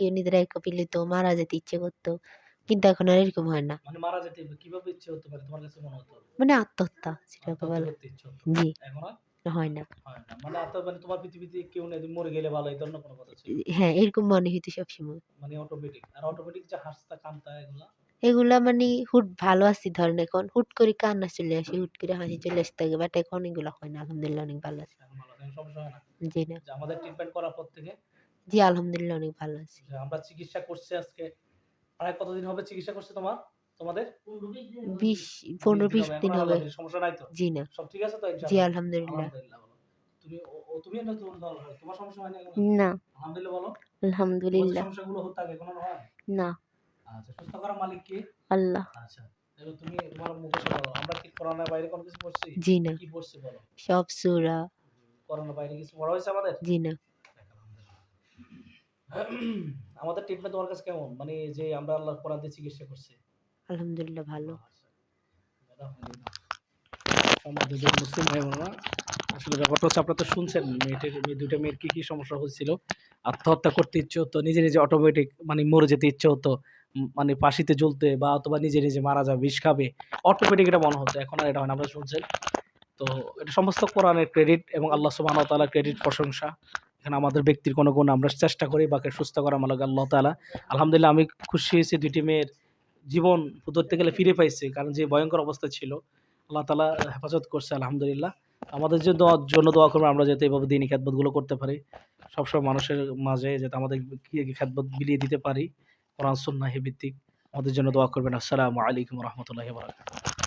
কেউ নিজেরা এক পিলিত মারা যেতে ইচ্ছে করতো। কিন্তু এখন আর এরকম হয় না। মানে মারা যেতে কীভাবে ইচ্ছে হতে পারে? তোমার কাছে মনে হতো? মানে আত্মহত্যা সেটাকে বলে। জি। হয় না। মানে মানে তোমার পৃথিবীতে কেউ নেই তুমি মরে গেলে ভালো এই ধরনের কোনো কথা ছিল? হ্যাঁ এরকম মনে হইতো সবসময়। মানে অটোমেটিক আর অটোমেটিক যে হাসতা কামতা এগুলা? এগুলা মানে হুট ভালো আছি ধরেন এখন। হুট করে কান্না চলে আসে হুট করে হাসি চলে আসতে থাকে বাট এখন এগুলো হয় না আলহামদুলিল্লাহ অনেক ভালো আছি। জি না। আমাদের ট্রিটমেন্ট করার পর থেকে জি আলহামদুলিল্লাহ অনেক ভালো আছি। আমরা চিকিৎসা করছি আজকে। প্রায় কতদিন হবে চিকিৎসা করছে তোমার? তোমাদের? বিশ পনেরো বিশ দিন হবে সমস্যা নাই তো? জি না। সব ঠিক আছে তো জি আলহামদুলিল্লাহ। তুমি ও- তুমি না তোমার ভালো তোমার সমস্যা হয় না। আলহামদুলিল্লাহ বলো। আলহামদুলিল্লাহ। সমস্যাগুলো হতো আগে কোনো হয় না। আচ্ছা সুস্থ করার মালিক কে? আল্লাহ। আচ্ছা তুমি তোমার মুখে শোনাও আমরা কি করোনার বাইরে কোনো কিছু করছি? জি না। কি পড়ছি বলো? সব সুরা। করোনার বাইরে কিছু পড়া হয়েছে আমাদের? জি না। আমাদের ট্রিটমেন্ট তোমার কাছে কেমন? মানে যে আমরা আল্লাহর কোরআন দিয়ে চিকিৎসা করছি। আলহামদুলিল্লাহ ভালো। আমাদের যে মুসলিম ভাই বোনেরা আসলে ব্যাপারটা হচ্ছে আপনারা তো শুনছেন মেয়েটির মেয়ে দুইটা মেয়ের কি কি সমস্যা হয়েছিল? আত্মহত্যা করতে ইচ্ছে হতো নিজে নিজে অটোমেটিক মানে মরে যেতে ইচ্ছে হতো মানে পাশিতে জ্বলতে বা অথবা নিজে নিজে মারা যাবে বিষ খাবে অটোমেটিক এটা মনে হতো এখন আর এটা হয় না আপনারা শুনছেন। তো এটা সমস্ত কোরআনের ক্রেডিট এবং আল্লাহ সুবাহ তাআলার ক্রেডিট প্রশংসা। এখানে আমাদের ব্যক্তির কোনো গুণ। আমরা চেষ্টা করি বাকে সুস্থ করা মালক আল্লাহ তাআলা। আলহামদুলিল্লাহ আমি খুশি হয়েছি দুইটি মেয়ের জীবন ধরতে গেলে ফিরে পাইছে, কারণ যে ভয়ঙ্কর অবস্থা ছিল, আল্লাহ তালা হেফাজত করছে, আলহামদুলিল্লাহ। আমাদের যে দোয়া, জন্য দোয়া করবে, আমরা যাতে এইভাবে দিনই খ্যাতবোধগুলো করতে পারি। সবসময় মানুষের মাঝে যাতে আমাদের খ্যাতবোধ বিলিয়ে দিতে পারি, কোরআন, সুন্নাহি ভিত্তিক। আমাদের জন্য দোয়া করবেন। আসসালামু আলাইকুম রহমতুল্লাহ বারাকাতুহু।